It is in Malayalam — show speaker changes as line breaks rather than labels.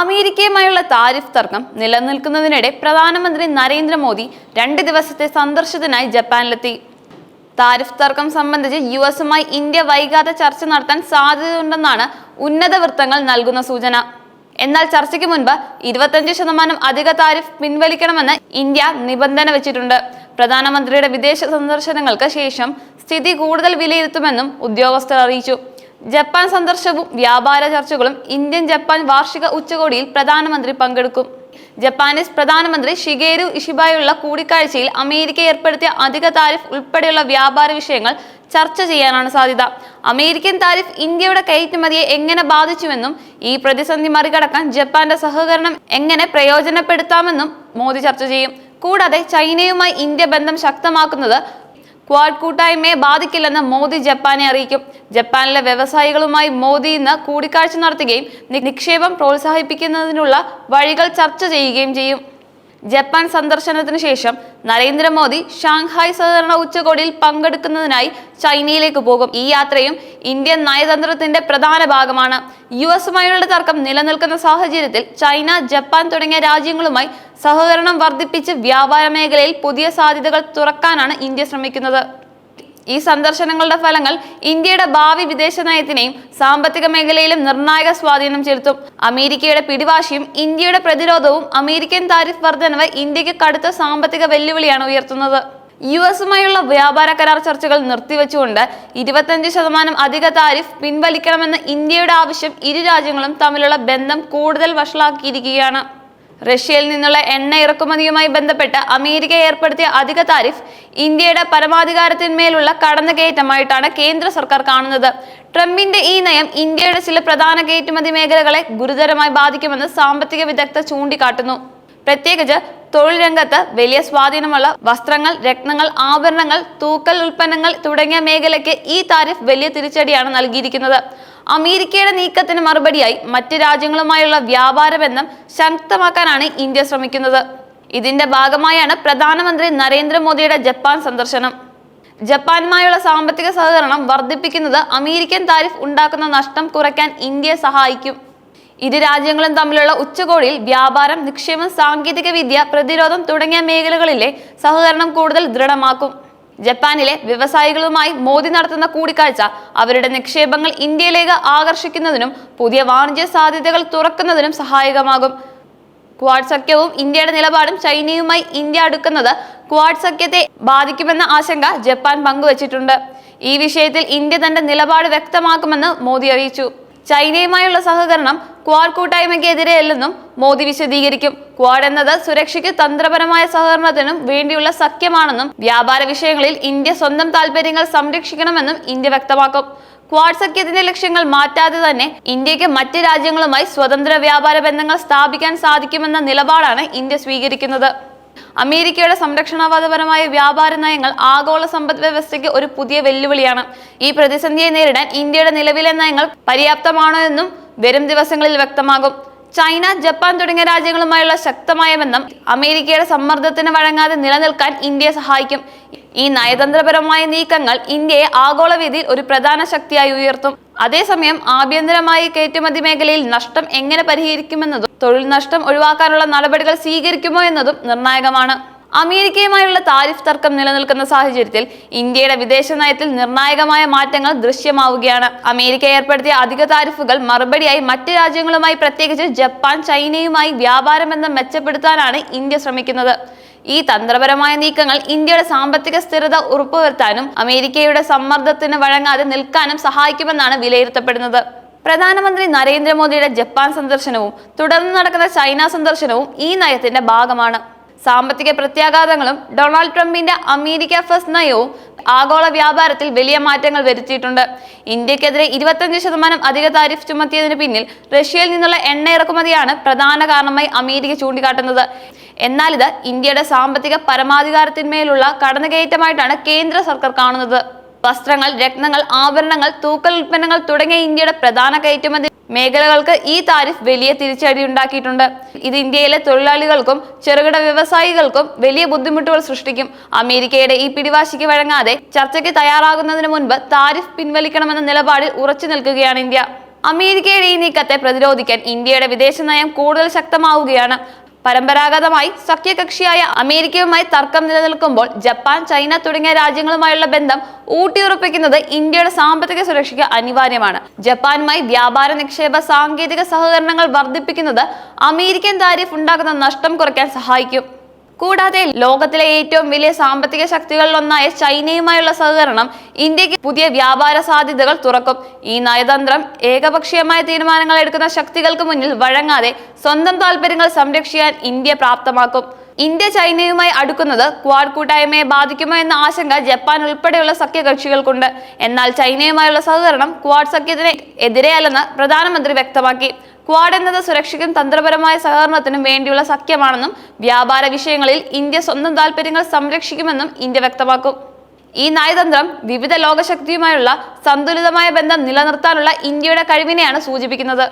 അമേരിക്കയുമായുള്ള താരിഫ് തർക്കം നിലനിൽക്കുന്നതിനിടെ പ്രധാനമന്ത്രി നരേന്ദ്രമോദി രണ്ട് ദിവസത്തെ സന്ദർശനത്തിനായി ജപ്പാനിലെത്തി. താരിഫ് തർക്കം സംബന്ധിച്ച് യു എസുമായി ഇന്ത്യ വൈകാതെ ചർച്ച നടത്താൻ സാധ്യതയുണ്ടെന്നാണ് ഉന്നത വൃത്തങ്ങൾ നൽകുന്ന സൂചന. എന്നാൽ ചർച്ചയ്ക്ക് മുൻപ് ഇരുപത്തഞ്ച് ശതമാനം അധിക താരിഫ് പിൻവലിക്കണമെന്ന് ഇന്ത്യ നിബന്ധന വെച്ചിട്ടുണ്ട്. പ്രധാനമന്ത്രിയുടെ വിദേശ സന്ദർശനങ്ങൾക്ക് ശേഷം സ്ഥിതി കൂടുതൽ വിലയിരുത്തുമെന്നും ഉദ്യോഗസ്ഥർ അറിയിച്ചു. ജപ്പാൻ സന്ദർശനവും വ്യാപാര ചർച്ചകളും ഇന്ത്യൻ ജപ്പാൻ വാർഷിക ഉച്ചകോടിയിൽ പ്രധാനമന്ത്രി പങ്കെടുക്കും. ജപ്പാനീസ് പ്രധാനമന്ത്രി ഷിഗേരു ഇഷിബായുള്ള കൂടിക്കാഴ്ചയിൽ അമേരിക്ക ഏർപ്പെടുത്തിയ അധിക താരിഫ് ഉൾപ്പെടെയുള്ള വ്യാപാര വിഷയങ്ങൾ ചർച്ച ചെയ്യാനാണ് സാധ്യത. അമേരിക്കൻ താരിഫ് ഇന്ത്യയുടെ കയറ്റുമതിയെ എങ്ങനെ ബാധിച്ചുവെന്നും ഈ പ്രതിസന്ധി മറികടക്കാൻ ജപ്പാന്റെ സഹകരണം എങ്ങനെ പ്രയോജനപ്പെടുത്താമെന്നും മോദി ചർച്ച ചെയ്യും. കൂടാതെ ചൈനയുമായി ഇന്ത്യ ബന്ധം ശക്തമാക്കുന്നത് ക്വാഡ് കൂട്ടായ്മയെ ബാധിക്കില്ലെന്ന് മോദി ജപ്പാനെ അറിയിക്കും. ജപ്പാനിലെ വ്യവസായികളുമായി മോദി ഇന്ന് കൂടിക്കാഴ്ച നടത്തുകയും നിക്ഷേപം പ്രോത്സാഹിപ്പിക്കുന്നതിനുള്ള വഴികൾ ചർച്ച ചെയ്യുകയും ചെയ്യും. ജപ്പാൻ സന്ദർശനത്തിന് ശേഷം നരേന്ദ്രമോദി ഷാങ്ഹായ് സഹകരണ ഉച്ചകോടിയിൽ പങ്കെടുക്കുന്നതിനായി ചൈനയിലേക്ക് പോകും. ഈ യാത്രയും ഇന്ത്യൻ നയതന്ത്രത്തിന്റെ പ്രധാന ഭാഗമാണ്. യു എസുമായുള്ള തർക്കം നിലനിൽക്കുന്ന സാഹചര്യത്തിൽ ചൈന ജപ്പാൻ തുടങ്ങിയ രാജ്യങ്ങളുമായി സഹകരണം വർദ്ധിപ്പിച്ച് വ്യാപാര മേഖലയിൽ പുതിയ സാധ്യതകൾ തുറക്കാനാണ് ഇന്ത്യ ശ്രമിക്കുന്നത്. ഈ സന്ദർശനങ്ങളുടെ ഫലങ്ങൾ ഇന്ത്യയുടെ ഭാവി വിദേശ നയത്തിനെയും സാമ്പത്തിക മേഖലയിലും നിർണായക സ്വാധീനം ചെലുത്തും. അമേരിക്കയുടെ പിടിവാശിയും ഇന്ത്യയുടെ പ്രതിരോധവും അമേരിക്കൻ താരിഫ് വർധനവ് ഇന്ത്യയ്ക്ക് കടുത്ത സാമ്പത്തിക വെല്ലുവിളിയാണ് ഉയർത്തുന്നത്. യു എസുമായുള്ള വ്യാപാര കരാർ ചർച്ചകൾ നിർത്തിവെച്ചുകൊണ്ട് ഇരുപത്തഞ്ച് ശതമാനം അധിക താരിഫ് പിൻവലിക്കണമെന്ന ഇന്ത്യയുടെ ആവശ്യം ഇരു രാജ്യങ്ങളും തമ്മിലുള്ള ബന്ധം കൂടുതൽ വഷളാക്കിയിരിക്കുകയാണ്. റഷ്യയിൽ നിന്നുള്ള എണ്ണ ഇറക്കുമതിയുമായി ബന്ധപ്പെട്ട് അമേരിക്ക ഏർപ്പെടുത്തിയ അധിക താരിഫ് ഇന്ത്യയുടെ പരമാധികാരത്തിന്മേലുള്ള കടന്നുകയറ്റമായിട്ടാണ് കേന്ദ്ര സർക്കാർ കാണുന്നത്. ട്രംപിന്റെ ഈ നയം ഇന്ത്യയുടെ ചില പ്രധാന കയറ്റുമതി മേഖലകളെ ഗുരുതരമായി ബാധിക്കുമെന്ന് സാമ്പത്തിക വിദഗ്ധർ ചൂണ്ടിക്കാട്ടുന്നു. പ്രത്യേകിച്ച് തൊഴിൽ രംഗത്ത് വലിയ സ്വാധീനമുള്ള വസ്ത്രങ്ങൾ രത്നങ്ങൾ ആഭരണങ്ങൾ തൂക്കൽ ഉൽപ്പന്നങ്ങൾ തുടങ്ങിയ മേഖലയ്ക്ക് ഈ താരിഫ് വലിയ തിരിച്ചടിയാണ് നൽകിയിരിക്കുന്നത്. അമേരിക്കയുടെ നീക്കത്തിന് മറുപടിയായി മറ്റ് രാജ്യങ്ങളുമായുള്ള വ്യാപാര ബന്ധം ശക്തമാക്കാനാണ് ഇന്ത്യ ശ്രമിക്കുന്നത്. ഇതിന്റെ ഭാഗമായാണ് പ്രധാനമന്ത്രി നരേന്ദ്രമോദിയുടെ ജപ്പാൻ സന്ദർശനം. ജപ്പാനുമായുള്ള സാമ്പത്തിക സഹകരണം വർദ്ധിപ്പിക്കുന്നത് അമേരിക്കൻ താരിഫ് ഉണ്ടാക്കുന്ന നഷ്ടം കുറയ്ക്കാൻ ഇന്ത്യയെ സഹായിക്കും. ഇരു രാജ്യങ്ങളും തമ്മിലുള്ള ഉച്ചകോടിയിൽ വ്യാപാരം നിക്ഷേപം സാങ്കേതിക വിദ്യ പ്രതിരോധം തുടങ്ങിയ മേഖലകളിലെ സഹകരണം കൂടുതൽ ദൃഢമാക്കും. ജപ്പാനിലെ വ്യവസായികളുമായി മോദി നടത്തുന്ന കൂടിക്കാഴ്ച അവരുടെ നിക്ഷേപങ്ങൾ ഇന്ത്യയിലേക്ക് ആകർഷിക്കുന്നതിനും പുതിയ വാണിജ്യ സാധ്യതകൾ തുറക്കുന്നതിനും സഹായകമാകും. ക്വാഡ് സഖ്യവും ഇന്ത്യയുടെ നിലപാടും ചൈനയുമായി ഇന്ത്യ അടുക്കുന്നത് ക്വാഡ് സഖ്യത്തെ ബാധിക്കുമെന്ന ആശങ്ക ജപ്പാൻ പങ്കുവച്ചിട്ടുണ്ട്. ഈ വിഷയത്തിൽ ഇന്ത്യ തന്റെ നിലപാട് വ്യക്തമാക്കുമെന്ന് മോദി അറിയിച്ചു. ചൈനയുമായുള്ള സഹകരണം ക്വാഡ് കൂട്ടായ്മയ്ക്കെതിരെയല്ലെന്നും മോദി വിശദീകരിക്കും. ക്വാഡ് എന്നത് സുരക്ഷയ്ക്ക് തന്ത്രപരമായ സഹകരണത്തിനും വേണ്ടിയുള്ള സഖ്യമാണെന്നും വ്യാപാര വിഷയങ്ങളിൽ ഇന്ത്യ സ്വന്തം താൽപര്യങ്ങൾ സംരക്ഷിക്കണമെന്നും ഇന്ത്യ വ്യക്തമാക്കും. ക്വാഡ് സഖ്യത്തിന്റെ ലക്ഷ്യങ്ങൾ മാറ്റാതെ തന്നെ ഇന്ത്യയ്ക്ക് മറ്റ് രാജ്യങ്ങളുമായി സ്വതന്ത്ര വ്യാപാര ബന്ധങ്ങൾ സ്ഥാപിക്കാൻ സാധിക്കുമെന്ന നിലപാടാണ് ഇന്ത്യ സ്വീകരിക്കുന്നത്. അമേരിക്കയുടെ സംരക്ഷണവാദപരമായ വ്യാപാര നയങ്ങൾ ആഗോള സമ്പദ് വ്യവസ്ഥയ്ക്ക് ഒരു പുതിയ വെല്ലുവിളിയാണ്. ഈ പ്രതിസന്ധിയെ നേരിടാൻ ഇന്ത്യയുടെ നിലവിലെ നയങ്ങൾ പര്യാപ്തമാണോ എന്നും വരും ദിവസങ്ങളിൽ വ്യക്തമാകും. ചൈന ജപ്പാൻ തുടങ്ങിയ രാജ്യങ്ങളുമായുള്ള ശക്തമായ ബന്ധം അമേരിക്കയുടെ സമ്മർദ്ദത്തിന് വഴങ്ങാതെ നിലനിൽക്കാൻ ഇന്ത്യയെ സഹായിക്കും. ഈ നയതന്ത്രപരമായ നീക്കങ്ങൾ ഇന്ത്യയെ ആഗോള ഒരു പ്രധാന ശക്തിയായി ഉയർത്തും. അതേസമയം ആഭ്യന്തരമായി കയറ്റുമതി മേഖലയിൽ നഷ്ടം എങ്ങനെ പരിഹരിക്കുമെന്നതും തൊഴിൽ നഷ്ടം ഒഴിവാക്കാനുള്ള നടപടികൾ സ്വീകരിക്കുമോ എന്നതും നിർണായകമാണ്. അമേരിക്കയുമായുള്ള താരിഫ് തർക്കം നിലനിൽക്കുന്ന സാഹചര്യത്തിൽ ഇന്ത്യയുടെ വിദേശ നയത്തിൽ നിർണായകമായ മാറ്റങ്ങൾ ദൃശ്യമാവുകയാണ്. അമേരിക്ക ഏർപ്പെടുത്തിയ അധിക താരിഫുകൾ മറുപടിയായി മറ്റ് രാജ്യങ്ങളുമായി പ്രത്യേകിച്ച് ജപ്പാൻ ചൈനയുമായി വ്യാപാരം ബന്ധം മെച്ചപ്പെടുത്താനാണ് ഇന്ത്യ ശ്രമിക്കുന്നത്. ഈ തന്ത്രപരമായ നീക്കങ്ങൾ ഇന്ത്യയുടെ സാമ്പത്തിക സ്ഥിരത ഉറപ്പുവരുത്താനും അമേരിക്കയുടെ സമ്മർദ്ദത്തിന് വഴങ്ങാതെ നിൽക്കാനും സഹായിക്കുമെന്നാണ് വിലയിരുത്തപ്പെടുന്നത്. പ്രധാനമന്ത്രി നരേന്ദ്രമോദിയുടെ ജപ്പാൻ സന്ദർശനവും തുടർന്ന് നടക്കുന്ന ചൈന സന്ദർശനവും ഈ നയത്തിന്റെ ഭാഗമാണ്. സാമ്പത്തിക പ്രത്യാഘാതങ്ങളും ഡൊണാൾഡ് ട്രംപിന്റെ അമേരിക്ക ഫസ്റ്റ് നയവും ആഗോള വ്യാപാരത്തിൽ വലിയ മാറ്റങ്ങൾ വരുത്തിയിട്ടുണ്ട്. ഇന്ത്യക്കെതിരെ ഇരുപത്തഞ്ച് ശതമാനം അധിക താരിഫ് ചുമത്തിയതിന് പിന്നിൽ റഷ്യയിൽ നിന്നുള്ള എണ്ണ ഇറക്കുമതിയാണ് പ്രധാന കാരണമായി അമേരിക്ക ചൂണ്ടിക്കാട്ടുന്നത്. എന്നാൽ ഇത് ഇന്ത്യയുടെ സാമ്പത്തിക പരമാധികാരത്തിന്മേലുള്ള കടന്നുകയറ്റമായിട്ടാണ് കേന്ദ്ര സർക്കാർ കാണുന്നത്. വസ്ത്രങ്ങൾ രത്നങ്ങൾ ആഭരണങ്ങൾ തൂക്കൽ ഉൽപ്പന്നങ്ങൾ തുടങ്ങിയ ഇന്ത്യയുടെ പ്രധാന കയറ്റുമതി മേഖലകൾക്ക് ഈ താരിഫ് വലിയ തിരിച്ചടി ഉണ്ടാക്കിയിട്ടുണ്ട്. ഇത് ഇന്ത്യയിലെ തൊഴിലാളികൾക്കും ചെറുകിട വ്യവസായികൾക്കും വലിയ ബുദ്ധിമുട്ടുകൾ സൃഷ്ടിക്കും. അമേരിക്കയുടെ ഈ പിടിവാശിക്ക് വഴങ്ങാതെ ചർച്ചയ്ക്ക് തയ്യാറാകുന്നതിന് മുൻപ് താരിഫ് പിൻവലിക്കണമെന്ന നിലപാടിൽ ഉറച്ചു നിൽക്കുകയാണ് ഇന്ത്യ. അമേരിക്കയുടെ ഈ നീക്കത്തെ പ്രതിരോധിക്കാൻ ഇന്ത്യയുടെ വിദേശ നയം കൂടുതൽ ശക്തമാവുകയാണ്. പരമ്പരാഗതമായി സഖ്യകക്ഷിയായ അമേരിക്കയുമായി തർക്കം നിലനിൽക്കുമ്പോൾ ജപ്പാൻ ചൈന തുടങ്ങിയ രാജ്യങ്ങളുമായുള്ള ബന്ധം ഊട്ടിയുറപ്പിക്കുന്നത് ഇന്ത്യയുടെ സാമ്പത്തിക സുരക്ഷയ്ക്ക് അനിവാര്യമാണ്. ജപ്പാനുമായി വ്യാപാര നിക്ഷേപ സാങ്കേതിക സഹകരണങ്ങൾ വർദ്ധിപ്പിക്കുന്നത് അമേരിക്കൻ താരിഫ് ഉണ്ടാക്കുന്ന നഷ്ടം കുറയ്ക്കാൻ സഹായിക്കും. കൂടാതെ ലോകത്തിലെ ഏറ്റവും വലിയ സാമ്പത്തിക ശക്തികളിലൊന്നായ ചൈനയുമായുള്ള സഹകരണം ഇന്ത്യയ്ക്ക് പുതിയ വ്യാപാര സാധ്യതകൾ തുറക്കും. ഈ നയതന്ത്രം ഏകപക്ഷീയമായ തീരുമാനങ്ങൾ എടുക്കുന്ന ശക്തികൾക്ക് മുന്നിൽ വഴങ്ങാതെ സ്വന്തം താല്പര്യങ്ങൾ സംരക്ഷിക്കാൻ ഇന്ത്യ പ്രാപ്തമാക്കും. ഇന്ത്യ ചൈനയുമായി അടുക്കുന്നത് ക്വാഡ് കൂട്ടായ്മയെ ബാധിക്കുമോ എന്ന ആശങ്ക ജപ്പാൻ ഉൾപ്പെടെയുള്ള സഖ്യകക്ഷികൾക്കുണ്ട്. എന്നാൽ ചൈനയുമായുള്ള സഹകരണം ക്വാഡ് സഖ്യത്തിന് എതിരെയല്ലെന്ന് പ്രധാനമന്ത്രി വ്യക്തമാക്കി. ക്വാഡ് എന്നത് സുരക്ഷയ്ക്കും തന്ത്രപരമായ സഹകരണത്തിനും വേണ്ടിയുള്ള സഖ്യമാണെന്നും വ്യാപാര വിഷയങ്ങളിൽ ഇന്ത്യ സ്വന്തം താൽപര്യങ്ങൾ സംരക്ഷിക്കുമെന്നും ഇന്ത്യ വ്യക്തമാക്കും. ഈ നയതന്ത്രം വിവിധ ലോകശക്തിയുമായുള്ള സന്തുലിതമായ ബന്ധം നിലനിർത്താനുള്ള ഇന്ത്യയുടെ കഴിവിനെയാണ് സൂചിപ്പിക്കുന്നത്.